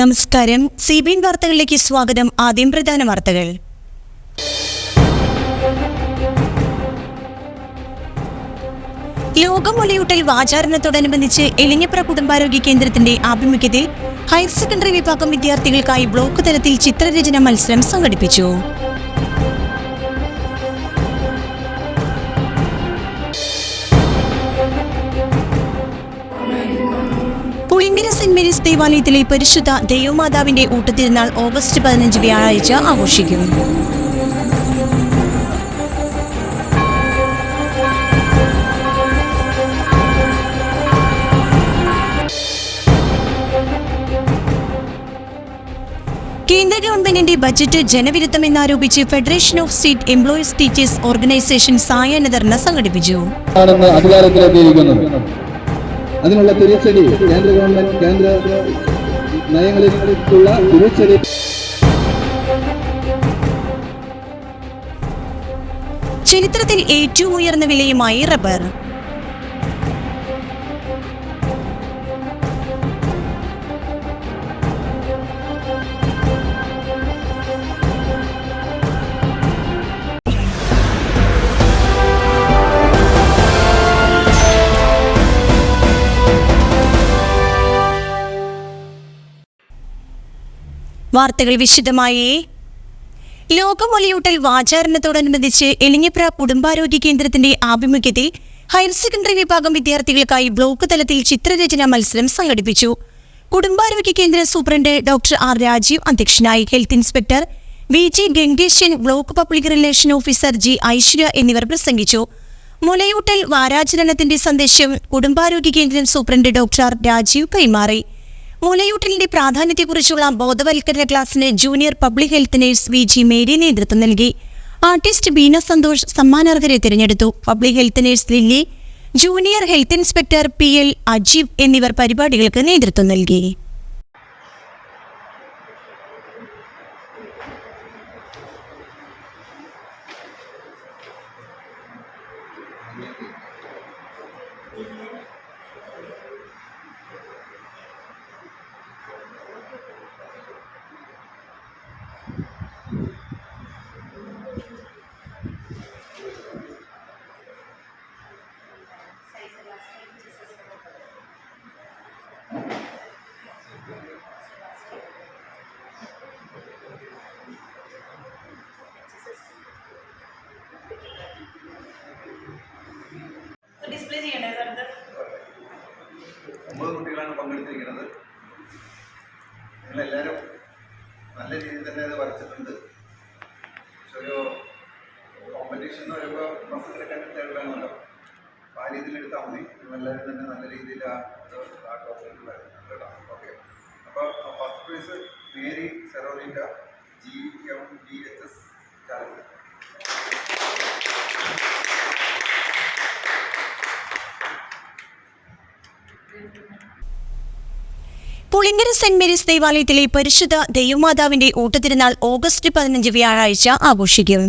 നമസ്കാരം. C B N വാർത്തകളിലേക്ക് സ്വാഗതം. ആദ്യം പ്രധാന വാർത്തകൾ. ലോകമൊലിയൂട്ടൽ വാചാരണത്തോടനുബന്ധിച്ച് എലിഞ്ഞപ്ര കുടുംബാരോഗ്യ കേന്ദ്രത്തിന്റെ ആഭിമുഖ്യത്തിൽ ഹയർ സെക്കൻഡറി വിഭാഗം വിദ്യാർത്ഥികൾക്കായി ബ്ലോക്ക് തലത്തിൽ ചിത്രരചന മത്സരം സംഘടിപ്പിച്ചു. മേരീസ് ദേവാലയത്തിലെ പരിശുദ്ധ ദൈവമാതാവിന്റെ ഊട്ടത്തിരുന്നാൾ ഓഗസ്റ്റ് പതിനഞ്ച് വ്യാഴാഴ്ച ആഘോഷിക്കും. കേന്ദ്ര ഗവൺമെന്റിന്റെ budget ജനവിരുദ്ധമെന്നാരോപിച്ച് federation of state employees teachers organisation സായാഹ്ന ധർണ സംഘടിപ്പിച്ചു അതിനുള്ള തിരിച്ചടി കേന്ദ്ര ഗവൺമെന്റ് കേന്ദ്ര നയങ്ങളിലുള്ള തിരിച്ചടി. ചരിത്രത്തിൽ ഏറ്റവും ഉയർന്ന വിലയുമായി റബ്ബർ. വാർത്തകൾ വിശദമായി. ലോകമൊലിയൂട്ടൽ വാചാരണത്തോടനുബന്ധിച്ച് എലിഞ്ഞപ്ര കുടുംബാരോഗ്യ കേന്ദ്രത്തിന്റെ ആഭിമുഖ്യത്തിൽ ഹയർ സെക്കൻഡറി വിഭാഗം വിദ്യാർത്ഥികൾക്കായി ബ്ലോക്ക് തലത്തിൽ ചിത്രരചന മത്സരം സംഘടിപ്പിച്ചു. കുടുംബാരോഗ്യ കേന്ദ്ര സൂപ്രണ്ട് ഡോക്ടർ ആർ രാജീവ് അധ്യക്ഷനായി health inspector V G Gangeshan block public relation officer G Aishwarya എന്നിവർ പ്രസംഗിച്ചു. മുലയൂട്ടൽ വാരാചരണത്തിന്റെ സന്ദേശം കുടുംബാരോഗ്യ കേന്ദ്രം സൂപ്രണ്ട് ഡോക്ടർ ആർ രാജീവ് കൈമാറി. മുലയൂട്ടലിന്റെ പ്രാധാന്യത്തെക്കുറിച്ചുള്ള ബോധവൽക്കരണ ക്ലാസ്സിന് junior public health nurse V G Mary നേതൃത്വം നൽകി. ആർട്ടിസ്റ്റ് ബീന സന്തോഷ് സമ്മാനാർഹരെ തിരഞ്ഞെടുത്തു. Public health nurse Lily junior health inspector P L Ajeeb എന്നിവർ പരിപാടികൾക്ക് നേതൃത്വം നൽകി. നിങ്ങളെല്ലാവരും നല്ല രീതിയിൽ തന്നെ അത് വരച്ചിട്ടുണ്ട് പക്ഷെ ഒരു കോമ്പറ്റീഷൻ എന്ന് പറയുമ്പോൾ ഫസ്റ്റ് സെക്കൻഡ് അപ്പോൾ ആ രീതിയിൽ എടുത്താൽ മതി. എല്ലാവരും തന്നെ നല്ല രീതിയിൽ ആ ആ വരച്ചിട്ടുണ്ട് കേട്ടോ ഓക്കെ അപ്പോൾ first prize Mary സെറോറിന്റെ G M D H S Chalakudy Pulinkara Saint Mary's ദേവാലയത്തിലെ പരിശുദ്ധ ദൈവമാതാവിന്റെ ഊട്ടത്തിരുന്നാൾ ഓഗസ്റ്റ് പതിനഞ്ച് വ്യാഴാഴ്ച ആഘോഷിക്കും.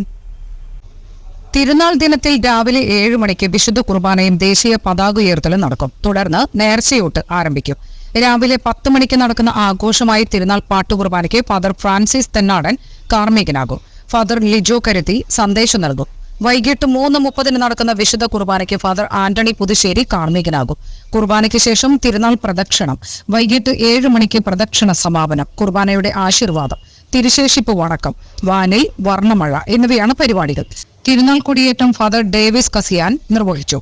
തിരുനാൾ ദിനത്തിൽ രാവിലെ ഏഴ് മണിക്ക് വിശുദ്ധ കുർബാനയും ദേശീയ പതാക ഉയർത്തലും നടക്കും. തുടർന്ന് നേർച്ചയൂട്ട് ആരംഭിക്കും. രാവിലെ പത്ത് മണിക്ക് നടക്കുന്ന ആഘോഷമായി തിരുനാൾ പാട്ടുകുർബാനയ്ക്ക് ഫാദർ ഫ്രാൻസിസ് തെന്നാടൻ കാർമ്മികനാകും. ഫാദർ ലിജോ കരുത്തി സന്ദേശം നൽകും. വൈകിട്ട് മൂന്ന് മുപ്പതിന് നടക്കുന്ന വിശുദ്ധ കുർബാനയ്ക്ക് ഫാദർ ആന്റണി പുതുശ്ശേരി കാർമ്മികനാകും. കുർബാനയ്ക്ക് ശേഷം തിരുനാൾ പ്രദക്ഷിണം. വൈകിട്ട് ഏഴ് മണിക്ക് പ്രദക്ഷിണ സമാപനം. കുർബാനയുടെ ആശീർവാദം തിരുശേഷിപ്പ് വണക്കം വാനിൽ വർണമഴ എന്നിവയാണ് പരിപാടികൾ. തിരുനാൾ കൊടിയേറ്റം ഫാദർ ഡേവിസ് കസിയാൻ നിർവഹിച്ചു.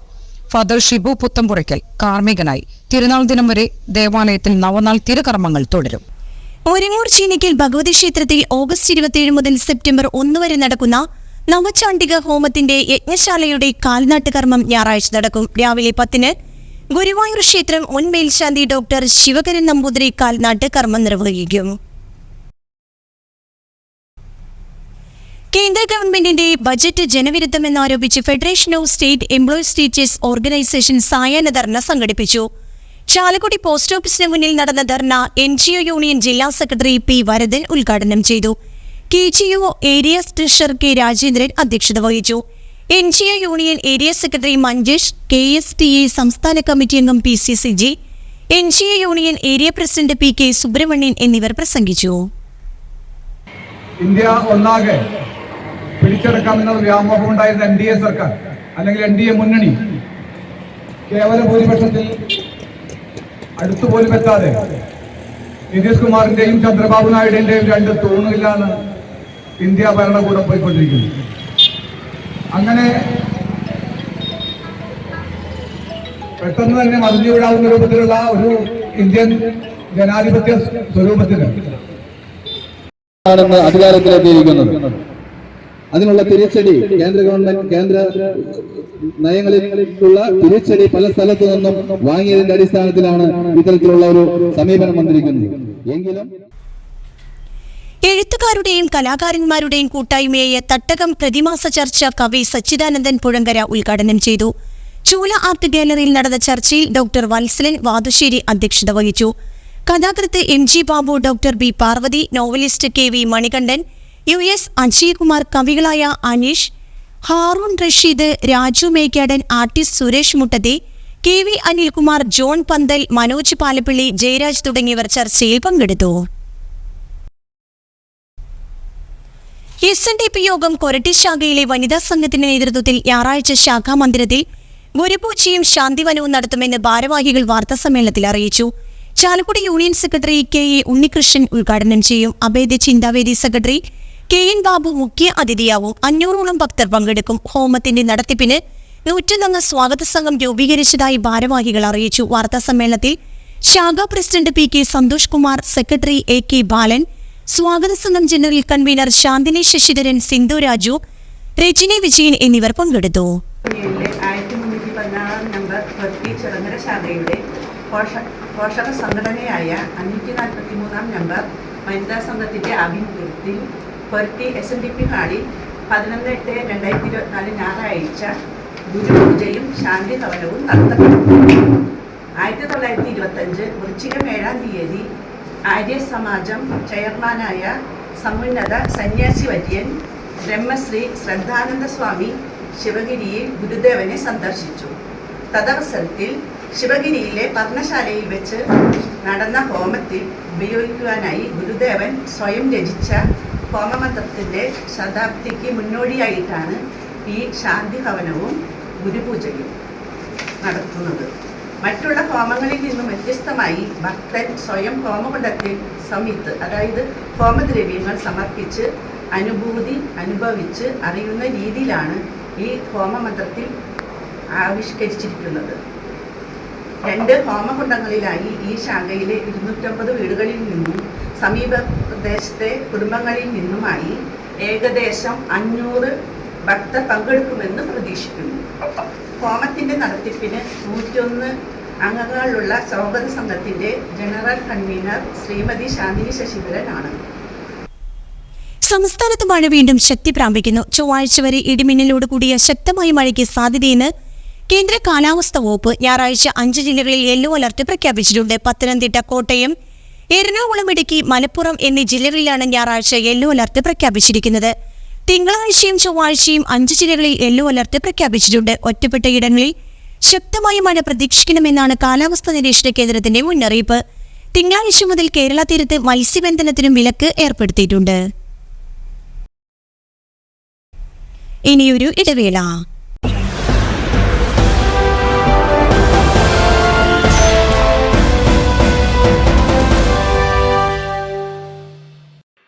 ഫാദർ ഷിബു പുത്തമ്പുറയ്ക്കൽ കാർമ്മികനായി. തിരുനാൾ ദിനം വരെ ദേവാലയത്തിൽ നവനാൾ തിരുകർമ്മങ്ങൾ തുടരും. ഒരുങ്ങൂർ ചീനിക്കൽ ഭഗവതി ക്ഷേത്രത്തിൽ ഓഗസ്റ്റ് ഇരുപത്തിയേഴ് മുതൽ സെപ്റ്റംബർ ഒന്ന് വരെ നടക്കുന്ന നവചാണ്ഡിക ഹോമത്തിന്റെ യജ്ഞശാലയുടെ കാൽനാട്ട് കർമ്മം ഞായറാഴ്ച നടക്കും. രാവിലെ പത്തിന് ഗുരുവായൂർ ക്ഷേത്രം മുൻ മേൽശാന്തി ഡോക്ടർ ശിവകരൻ നമ്പൂതിരി കാൽനാട്ട് കർമ്മം നിർവഹിക്കും. കേന്ദ്ര ഗവൺമെന്റിന്റെ budget ജനവിരുദ്ധമെന്നാരോപിച്ച് federation of state employees teachers organisation സായാഹ്ന ധർണ സംഘടിപ്പിച്ചു. ചാലക്കുടി പോസ്റ്റ് ഓഫീസിന് മുന്നിൽ നടന്ന ധർണ എൻ യൂണിയൻ ജില്ലാ സെക്രട്ടറി പി വരദൻ ഉദ്ഘാടനം ചെയ്തു. K G O area treasurer K Rajendran അധ്യക്ഷത വഹിച്ചു. N G O union area secretary Manjesh K S T A സംസ്ഥാന കമ്മിറ്റി അംഗം P C C G N G O union area president P K Subrahmanyan എന്നിവർ പ്രസംഗിച്ചു. India ഒന്നാകെ പിടിച്ചെടുക്കാമെന്നുള്ള വ്യാമോഹം ഉണ്ടായിരുന്ന N D A സർക്കാർ അല്ലെങ്കിൽ എൻ ഡി എ മുന്നണി കേവല ഭൂരിപക്ഷത്തിൽ അടുത്തുപോലും എത്താതെ നിതീഷ് കുമാറിന്റെയും ചന്ദ്രബാബു നായിഡുവിന്റെയും രണ്ട് തൂണുകളിലാണ് ഇന്ത്യ ഭരണകൂടം പോയിക്കൊണ്ടിരിക്കുന്നു. അങ്ങനെ പെട്ടെന്ന് തന്നെ മറിഞ്ഞുവിടാവുന്ന രൂപത്തിലുള്ള ഒരു ഇന്ത്യൻ ജനാധിപത്യ സ്വരൂപത്തിന് ആണെന്ന് അധികാരത്തിലെത്തിയിരിക്കുന്നത് അതിനുള്ള തിരിച്ചടി കേന്ദ്ര ഗവൺമെന്റ് കേന്ദ്ര നയങ്ങളിലുള്ള തിരിച്ചടി പല സ്ഥലത്തു നിന്നും വാങ്ങിയതിന്റെ അടിസ്ഥാനത്തിലാണ് ഇത്തരത്തിലുള്ള ഒരു സമീപനം വന്നിരിക്കുന്നത്. എങ്കിലും എഴുത്തുകാരുടെയും കലാകാരന്മാരുടെയും കൂട്ടായ്മയായ തട്ടകം പ്രതിമാസ ചർച്ച കവി സച്ചിദാനന്ദൻ പുഴങ്കര ഉദ്ഘാടനം ചെയ്തു. ചൂല ആർട്ട് ഗാലറിയിൽ നടന്ന ചർച്ചയിൽ ഡോക്ടർ വത്സലൻ വാതുശ്ശേരി അധ്യക്ഷത വഹിച്ചു. കഥാകൃത്ത് M G Babu doctor B Parvathi novelist K V Manikandan U S Ajaykumar കവികളായ Aneesh Haroon Rasheed Raju Mekkadan artist Suresh മുട്ടത്തെ K V Anilkumar John Panthal Manoj Palappilly Jayaraj തുടങ്ങിയവർ ചർച്ചയിൽ പങ്കെടുത്തു. എസ് എൻ ഡി പി യോഗം കൊരട്ടി ശാഖയിലെ വനിതാ സംഘത്തിന്റെ നേതൃത്വത്തിൽ ഞായറാഴ്ച ശാഖാ മന്ദിരത്തിൽ ഗുരുപൂജയും ശാന്തിവനവും നടത്തുമെന്ന് ഭാരവാഹികൾ വാർത്താസമ്മേളനത്തിൽ അറിയിച്ചു. Chalakudy union secretary K A Unnikrishnan ഉദ്ഘാടനം ചെയ്യും. Abhedya Chinthavedi secretary K N Babu മുഖ്യ അതിഥിയാവും. അഞ്ഞൂറോളം ഭക്തർ പങ്കെടുക്കും. ഹോമത്തിന്റെ നടത്തിപ്പിന് നൂറ്റൊന്നംഗ സ്വാഗത സംഘം രൂപീകരിച്ചതായി ഭാരവാഹികൾ അറിയിച്ചു. വാർത്താസമ്മേളനത്തിൽ ശാഖാ president P K Santhosh Kumar secretary A K Balan സ്വാഗത സംഘം ജനറൽ കൺവീനർ ശാന്തിനി ശശിധരൻ സിന്ധു രാജു രജനി വിജയൻ എന്നിവർ പങ്കെടുത്തു. പോഷക സംഘടനയായ അഞ്ഞൂറ്റി നാൽപ്പത്തി മൂന്നാം നമ്പർ വനിതാ സംഘത്തിന്റെ ആഭിമുഖ്യത്തിൽ Poruthi S N D P ഹാളിൽ പതിനൊന്ന് എട്ട് രണ്ടായിരത്തി ഇരുപത്തിനാല് ഞായറാഴ്ച ഗുരുപൂജയും ശാന്തി ഭവനവും നടത്തപ്പെട്ടു. ആയിരത്തി തൊള്ളായിരത്തി ഇരുപത്തഞ്ച് വൃശ്ചികം ഏഴാം തീയതി ആര്യ സമാജം ചെയർമാനായ സമുന്നത സന്യാസി വര്യൻ ബ്രഹ്മശ്രീ ശ്രദ്ധാനന്ദ സ്വാമി ശിവഗിരിയിൽ ഗുരുദേവനെ സന്ദർശിച്ചു. തദവസരത്തിൽ ശിവഗിരിയിലെ പർണശാലയിൽ വെച്ച് നടന്ന ഹോമത്തിൽ ഉപയോഗിക്കുവാനായി ഗുരുദേവൻ സ്വയം രചിച്ച ഹോമമന്ത്രത്തിന്റെ ശതാബ്ദിക്ക് മുന്നോടിയായിട്ടാണ് ഈ ശാന്തി ഭവനവും ഗുരുപൂജയും നടത്തുന്നത്. മറ്റുള്ള ഹോമങ്ങളിൽ നിന്നും വ്യത്യസ്തമായി ഭക്തൻ സ്വയം ഹോമകുണ്ടത്തിൽ സമിത്ത് അതായത് ഹോമദ്രവ്യങ്ങൾ സമർപ്പിച്ച് അനുഭൂതി അനുഭവിച്ച് അറിയുന്ന രീതിയിലാണ് ഈ ഹോമമന്ത്രത്തിൽ ആവിഷ്കരിച്ചിരിക്കുന്നത്. രണ്ട് ഹോമകുണ്ടങ്ങളിലായി ഈ ശാഖയിലെ ഇരുന്നൂറ്റമ്പത് വീടുകളിൽ നിന്നും സമീപ പ്രദേശത്തെ കുടുംബങ്ങളിൽ നിന്നുമായി ഏകദേശം അഞ്ഞൂറ് ഭക്തർ പങ്കെടുക്കുമെന്ന് പ്രതീക്ഷിക്കുന്നു. ഹോമത്തിന്റെ നടത്തിപ്പിന് നൂറ്റൊന്ന് അംഗങ്ങളുള്ള സ്വാഗത സംഘത്തിന്റെ ജനറൽ കൺവീനർ ശ്രീമതി ശാന്തിനി ആണ് സംസ്ഥാനത്ത് മഴ വീണ്ടും ശക്തി പ്രാപിക്കുന്നു. ചൊവ്വാഴ്ച വരെ ഇടിമിന്നലോട് കൂടിയ ശക്തമായ മഴയ്ക്ക് സാധ്യതയെന്ന് കേന്ദ്ര കാലാവസ്ഥാ വകുപ്പ് ഞായറാഴ്ച അഞ്ച് ജില്ലകളിൽ യെല്ലോ അലർട്ട് പ്രഖ്യാപിച്ചിട്ടുണ്ട്. പത്തനംതിട്ട കോട്ടയം എറണാകുളം ഇടുക്കി മലപ്പുറം എന്നീ ജില്ലകളിലാണ് ഞായറാഴ്ച യെല്ലോ അലർട്ട് പ്രഖ്യാപിച്ചിരിക്കുന്നത്. തിങ്കളാഴ്ചയും ചൊവ്വാഴ്ചയും അഞ്ച് ജില്ലകളിൽ യെല്ലോ അലർട്ട് പ്രഖ്യാപിച്ചിട്ടുണ്ട്. ഒറ്റപ്പെട്ട ഇടങ്ങളിൽ ശക്തമായ മഴ പ്രതീക്ഷിക്കണമെന്നാണ് കാലാവസ്ഥാ നിരീക്ഷണ കേന്ദ്രത്തിന്റെ മുന്നറിയിപ്പ്. തിങ്കളാഴ്ച മുതൽ കേരള തീരത്ത് മത്സ്യബന്ധനത്തിനും വിലക്ക് ഏർപ്പെടുത്തിയിട്ടുണ്ട്. ഇനിയൊരു ഇടവേള.